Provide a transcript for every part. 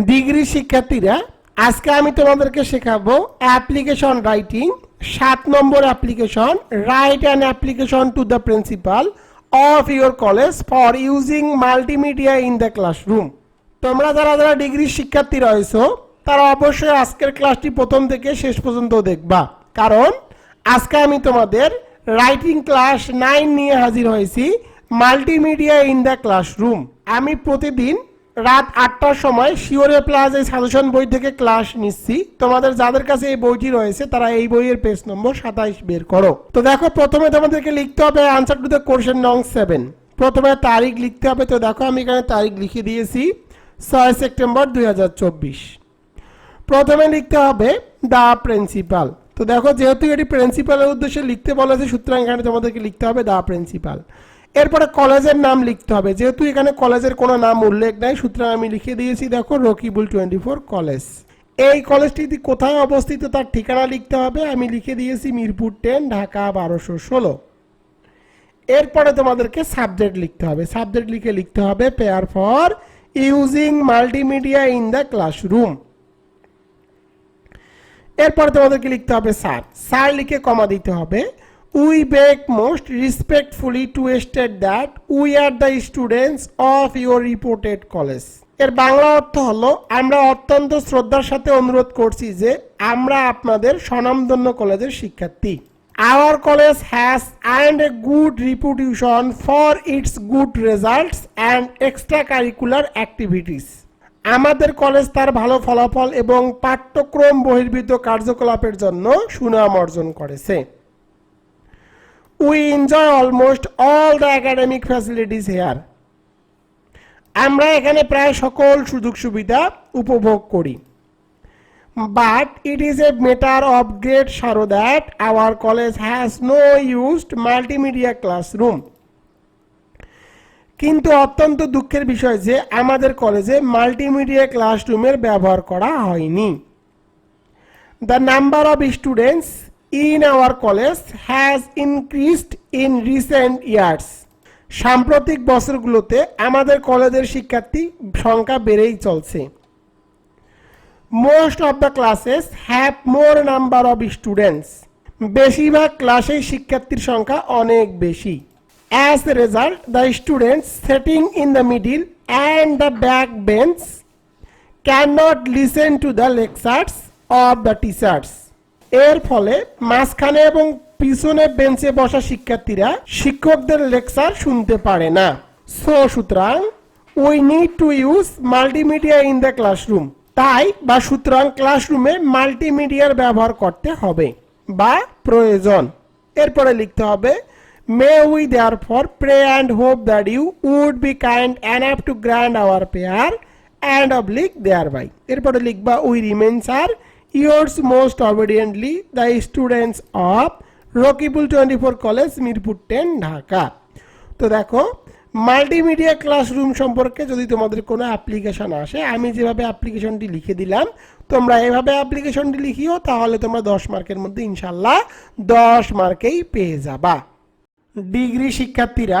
Degree শিক্ষার্থীরা, আজকে আমি তোমাদেরকে শেখাবো অ্যাপ্লিকেশন রাইটিং সাত নম্বর application write an application to the principal of your college for using multimedia in the classroom তোমরা যারা যারা ডিগ্রি শিক্ষার্থী রয়েছো, তারা অবশ্যই আজকের ক্লাসটি প্রথম থেকে শেষ পর্যন্ত দেখবা। কারণ, আজকে আমি তোমাদের রাইটিং ক্লাস নাইন নিয়ে হাজির হয়েছি মাল্টিমিডিয়া ইন দ্য ক্লাসরুম আমি প্রতিদিন রাত আটটার সময় শিওরে প্লাস এই সাজেশন বই থেকে ক্লাস নিচ্ছি। তোমাদের যাদের কাছে এই বইটি রয়েছে, তারা এই বইয়ের পেজ নম্বর সাতাইশ বের করো। তো দেখো, প্রথমে তোমাদেরকে লিখতে হবে আনসার টু দ্য কোশ্চেন নং সেভেন প্রথমে তারিখ লিখতে হবে, তো দেখো আমি এখানে তারিখ লিখে দিয়েছি, ছয় সেপ্টেম্বর দুই হাজার চব্বিশ। প্রথমে লিখতে হবে দা প্রিন্সিপাল তো দেখো, যেহেতু এটি প্রিন্সিপালের উদ্দেশ্যে লিখতে বলা বলেছে, সুতরাং এখানে তোমাদেরকে লিখতে হবে দা প্রিন্সিপাল এরপরে কলেজের নাম লিখতে হবে। যেহেতু এখানে কলেজের কোনো নাম উল্লেখ নাই, সুতরাং আমি লিখে দিয়েছি, দেখো, রকিবুল টোয়েন্টি ফোর কলেজ। এই কলেজটি কোথায় অবস্থিত তার ঠিকানা লিখতে হবে, আমি লিখে দিয়েছি মিরপুর টেন, ঢাকা বারোশো ষোলো। এরপরে তোমাদেরকে সাবজেক্ট লিখতে হবে। সাবজেক্ট লিখে লিখতে হবে, prayer for using multimedia in the classroom. এরপরে তোমাদেরকে লিখতে হবে স্যার। স্যার লিখে কমা দিতে হবে we beg most respectfully to state that we are the students of your reported কলেজের বাংলা অর্থ হলো, আমরা অত্যন্ত শ্রদ্ধার সাথে অনুরোধ করছি যে আমরা আপনাদের স্বনামধন্য কলেজের শিক্ষার্থী। Our college has and a good reputation for its good results and extra curricular activities আমাদের কলেজ তার ভালো ফলাফল এবং পাঠ্যক্রম বহির্ভূত কার্যকলাপের জন্য সুনাম অর্জন করেছে। We enjoy almost all the academic facilities here আমরা এখানে প্রায় সকল সুযোগ সুবিধা উপভোগ করি। But it is a matter of great sorrow that our college has no used multimedia classroom কিন্তু অত্যন্ত দুঃখের বিষয় যে আমাদের কলেজে মাল্টিমিডিয়া ক্লাসরুমের ব্যবহার করা হয়নি। The number of students in our college has increased in recent years সাম্প্রতিক বছরগুলোতে আমাদের কলেজের শিক্ষার্থী সংখ্যা বেড়েই চলছে। Most of the classes have more number of students বেশিরভাগ ক্লাসে শিক্ষার্থীর সংখ্যা অনেক বেশি। As a result the students setting in the middle and the back bench can not listen to the lectures of the teachers এর ফলে মাঝখানে এবং পিছনে বেঞ্চে বসা শিক্ষার্থীরা শিক্ষকদের লেকচার শুনতে পারে না। সো সুতরাং we need to use multimedia in the classroom তাই বা সুতরাং ক্লাসরুমে মাল্টিমিডিয়ার ব্যবহার করতে হবে বা প্রয়োজন। এরপরে লিখতে হবে may we therefore pray and hope that you would be kind and to grand our prayer and oblige thereby এরপরে লিখবা we remains are yours most obediently, the students of Rakibul twenty four college Mirpur ten Dhaka তো দেখো multimedia classroom সম্পর্কে যদি তোমাদের কোনো application আসে, আমি যেভাবে অ্যাপ্লিকেশনটি লিখে দিলাম, তোমরা এভাবে অ্যাপ্লিকেশনটি লিখিও, তাহলে তোমরা দশ মার্কের মধ্যে ইনশাল্লাহ দশ মার্কেই পেয়ে যাবা। ডিগ্রি শিক্ষার্থীরা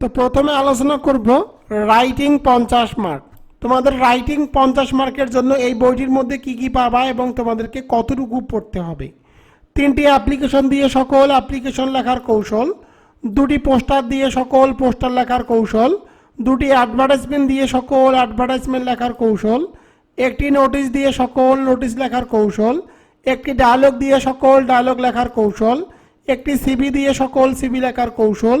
তো প্রথমে আলোচনা করব রাইটিং পঞ্চাশ মার্ক তোমাদের রাইটিং পঞ্চাশ মার্কের জন্য এই বইটির মধ্যে কি কি পাবা এবং তোমাদেরকে কতটুকু পড়তে হবে। তিনটি অ্যাপ্লিকেশন দিয়ে সকল অ্যাপ্লিকেশন লেখার কৌশল, দুটি পোস্টার দিয়ে সকল পোস্টার লেখার কৌশল, দুটি অ্যাডভার্টাইজমেন্ট দিয়ে সকল অ্যাডভার্টাইজমেন্ট লেখার কৌশল, একটি নোটিশ দিয়ে সকল নোটিশ লেখার কৌশল, একটি ডায়লগ দিয়ে সকল ডায়লগ লেখার কৌশল, একটি সিবি দিয়ে সকল সিবি লেখার কৌশল